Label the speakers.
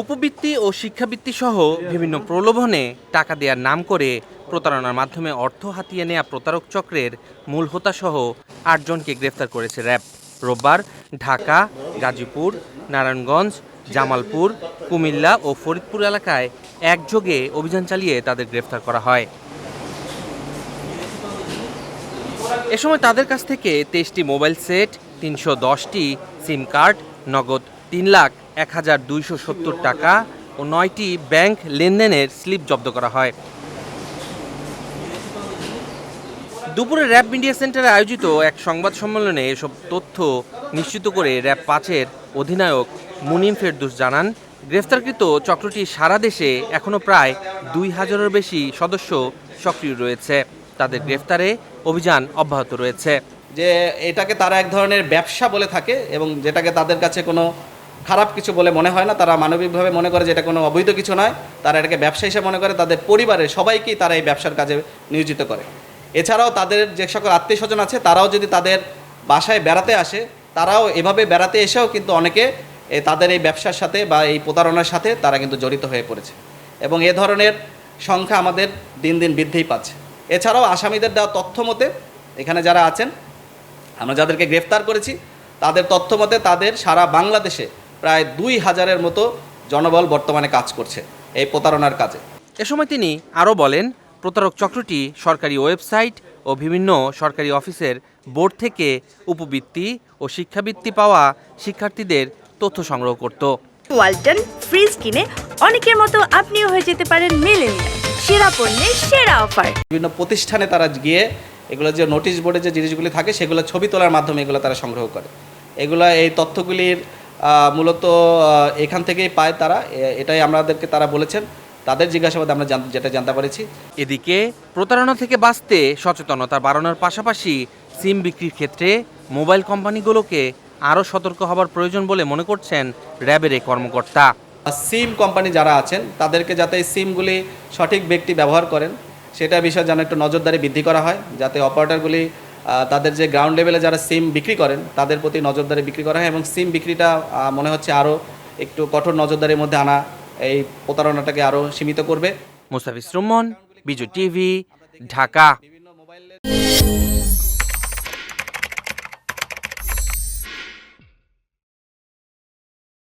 Speaker 1: উপবৃত্তি ও শিক্ষাবৃত্তি সহ বিভিন্ন প্রলোভনে টাকা দেওয়ার নাম করে প্রতারণার মাধ্যমে অর্থ হাতিয়ে নেয়া প্রতারক চক্রের মূল হোতাসহ আটজনকে গ্রেফতার করেছে র্যাব। রোববার ঢাকা, গাজীপুর, নারায়ণগঞ্জ, জামালপুর, কুমিল্লা ও ফরিদপুর এলাকায় একযোগে অভিযান চালিয়ে তাদের গ্রেফতার করা হয়। এ সময় তাদের কাছ থেকে তেইশটি মোবাইল সেট, তিনশো দশটি সিম কার্ড, নগদ তিন লাখ এক হাজার দুইশো সত্তর টাকা ও নয়টি ব্যাংক লেনদেনের স্লিপ জব্দ করা হয়। দুপুরে র্যাব মিডিয়া সেন্টারে আয়োজিত এক সংবাদ সম্মেলনে এসব তথ্য নিশ্চিত করে র্যাব পাঁচের অধিনায়ক মুনিম ফেরদুস জানান, গ্রেফতারকৃত চক্রটি সারা দেশে এখনও প্রায় দুই হাজারের বেশি সদস্য সক্রিয় রয়েছে। তাদের গ্রেফতারে অভিযান অব্যাহত রয়েছে।
Speaker 2: যে এটাকে তারা এক ধরনের ব্যবসা বলে থাকে এবং যেটাকে তাদের কাছে কোনো খারাপ কিছু বলে মনে হয় না, তারা মানবিকভাবে মনে করে যে এটা কোনো অবৈধ কিছু নয়, তারা এটাকে ব্যবসা হিসেবে মনে করে, তাদের পরিবারের সবাইকেই তারা এই ব্যবসার কাজে নিয়োজিত করে। এছাড়াও তাদের যে সকল আত্মীয় স্বজন আছে, তারাও যদি তাদের বাসায় বেড়াতে আসে, তারাও এভাবে বেড়াতে এসেও কিন্তু অনেকে তাদের এই ব্যবসার সাথে বা এই প্রতারণার সাথে তারা কিন্তু জড়িত হয়ে পড়েছে। এবং এ ধরনের সংখ্যা আমাদের দিন দিন বৃদ্ধিই পাচ্ছে। এছাড়াও আসামিদের দেওয়া তথ্য মতে, এখানে যারা আছেন, আমরা যাদেরকে গ্রেফতার করেছি, তাদের তথ্য মতে তাদের সারা বাংলাদেশে প্রায় দুই হাজারের মতো জনবল বর্তমানে কাজ করছে এই প্রতারণার কাজে।
Speaker 1: এ সময় তিনি আরও বলেন প্রতারক চক্রটি সরকারি ওয়েবসাইট ও বিভিন্ন সরকারি অফিসের বোর্ড থেকে উপবৃত্তি ও শিক্ষাবৃত্তি পাওয়া শিক্ষার্থীদের তথ্য সংগ্রহ করত।
Speaker 3: ওয়ালটন ফ্রিজ কিনে অনেকের মতো আপনিও হয়ে যেতে পারেন মেলেনিয়া সেরা পণ্যের সেরা অফার।
Speaker 2: বিভিন্ন প্রতিষ্ঠানে তারা গিয়ে এগুলো যে নোটিশ বোর্ডে যে জিনিসগুলি থাকে সেগুলো ছবি তোলার মাধ্যমে এগুলো তারা সংগ্রহ করে। এগুলো এই তথ্যগুলির মূলত এখান থেকেই পায় তারা। এটাই আমাদেরকে তারা বলেছেন। তাদের জিজ্ঞাসাবাদে আমরা যেটা জানতে পেরেছি।
Speaker 1: এদিকে প্রতারণা থেকে বাঁচতে সচেতনতা বাড়ানোর পাশাপাশি সিম বিক্রির ক্ষেত্রে মোবাইল কোম্পানিগুলোকে আরও সতর্ক হবার প্রয়োজন বলে মনে করছেন র্যাবের এই কর্মকর্তা।
Speaker 2: সিম কোম্পানি যারা আছেন তাদেরকে যাতে এই সিমগুলি সঠিক ব্যক্তি ব্যবহার করেন সেটা বিষয়ে যেন একটু নজরদারি বৃদ্ধি করা হয় যাতে অপারেটরগুলি তাদের যে গ্রাউন্ড লেভেলে যারা সিম বিক্রি করেন, তাদের প্রতি নজরদারি বিক্রি করা হয় এবং সিম বিক্রিটা মনে হচ্ছে আরও একটু কঠোর নজরদারির মধ্যে আনা এই প্রতারণাটাকে আরও সীমিত করবে।
Speaker 1: মুস্তাফিজ রুমন বিজু টিভি, ঢাকা।